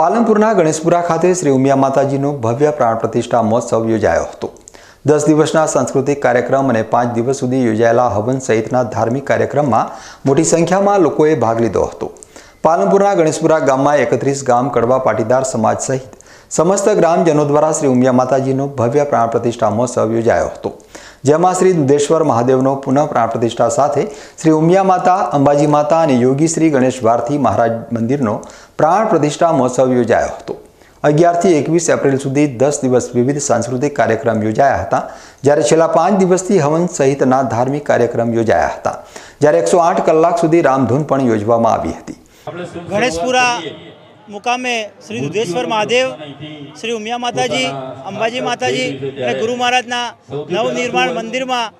પાલનપુરના ગણેશપુરા ખાતે શ્રી ઉમિયા માતાજીનો ભવ્ય પ્રાણ પ્રતિષ્ઠા મહોત્સવ યોજાયો હતો. દસ દિવસના સાંસ્કૃતિક કાર્યક્રમ અને પાંચ દિવસ સુધી યોજાયેલા હવન સહિતના ધાર્મિક કાર્યક્રમમાં મોટી સંખ્યામાં લોકોએ ભાગ લીધો હતો. પાલનપુરના ગણેશપુરા ગામમાં એકત્રીસ ગામ કડવા પાટીદાર સમાજ સહિત સમસ્ત ગ્રામજનો દ્વારા શ્રી ઉમિયા માતાજીનો ભવ્ય પ્રાણ પ્રતિષ્ઠા મહોત્સવ યોજાયો હતો. જેમાં શ્રી દુધેશ્વર મહાદેવનો પુનઃ પ્રાણ પ્રતિષ્ઠા સાથે શ્રી ઉમિયા માતા, અંબાજી માતા અને યોગી શ્રી ગણેશ ભારતી મહારાજ મંદિરનો પ્રાણ પ્રતિષ્ઠા મહોત્સવ યોજાયો હતો. અગિયારથી એકવીસ એપ્રિલ સુધી દસ દિવસ વિવિધ સાંસ્કૃતિક કાર્યક્રમ યોજાયા હતા. જ્યારે છેલ્લા પાંચ દિવસથી હવન સહિતના ધાર્મિક કાર્યક્રમ યોજાયા હતા. જ્યારે એકસો આઠ કલાક સુધી રામધૂન પણ યોજવામાં આવી હતી. ગણેશપુરા મુકામે શ્રી દુધેશ્વર મહાદેવ, શ્રી ઉમિયા માતાજી, અંબાજી માતાજી અને ગુરુ મહારાજના નવનિર્માણ મંદિરમાં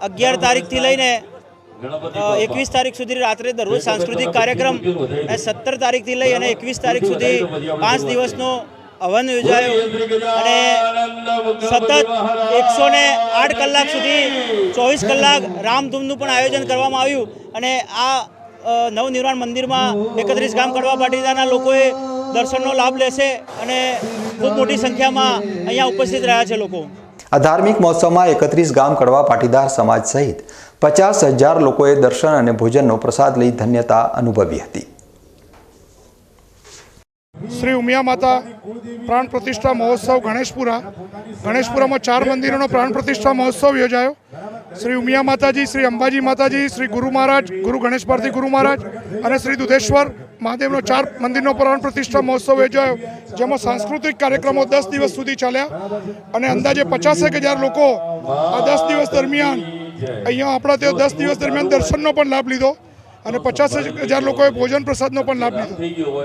અગિયાર તારીખથી લઈને એકવીસ તારીખ સુધી રાત્રે દરરોજ સાંસ્કૃતિક કાર્યક્રમ અને સત્તર તારીખથી લઈ અને એકવીસ તારીખ સુધી પાંચ દિવસનો હવન યોજાયો અને સતત એકસો ને આઠ કલાક સુધી ચોવીસ કલાક રામધૂમનું પણ આયોજન કરવામાં આવ્યું અને આ નવનિર્માણ મંદિરમાં એકત્રીસ ગામ કડવા પાટીદારના લોકોએ દર્શનનો લાભ લેશે અને ખૂબ મોટી સંખ્યામાં અહીંયા ઉપસ્થિત રહ્યા છે લોકો. આ ધાર્મિક મહોત્સવમાં એકત્રીસ ગામ કડવા પાટીદાર સમાજ સહિત પચાસ હજાર લોકોએ દર્શન અને ભોજનનો પ્રસાદ લઈ ધન્યતા અનુભવી હતી. શ્રી ઉમિયા માતા પ્રાણ પ્રતિષ્ઠા મહોત્સવ ગણેશપુરા. ગણેશપુરામાં ચાર મંદિરોનો પ્રાણ પ્રતિષ્ઠા મહોત્સવ યોજાયો. શ્રી ઉમિયા માતાજી, શ્રી અંબાજી માતાજી, શ્રી ગુરુ મહારાજ, ગુરુ ગણેશ ભારતી ગુરુ મહારાજ અને શ્રી દુધેશ્વર મહાદેવનો ચાર મંદિરનો પ્રાણ પ્રતિષ્ઠા મહોત્સવ યોજાયો, જેમાં સાંસ્કૃતિક કાર્યક્રમો દસ દિવસ સુધી ચાલ્યા અને અંદાજે પચાસેક હજાર લોકો આ દસ દિવસ દરમિયાન અહીંયા આપણા તેઓ દસ દિવસ દરમિયાન દર્શનનો પણ લાભ લીધો અને પચાસ હજાર લોકોએ ભોજન પ્રસાદનો પણ લાભ લીધો.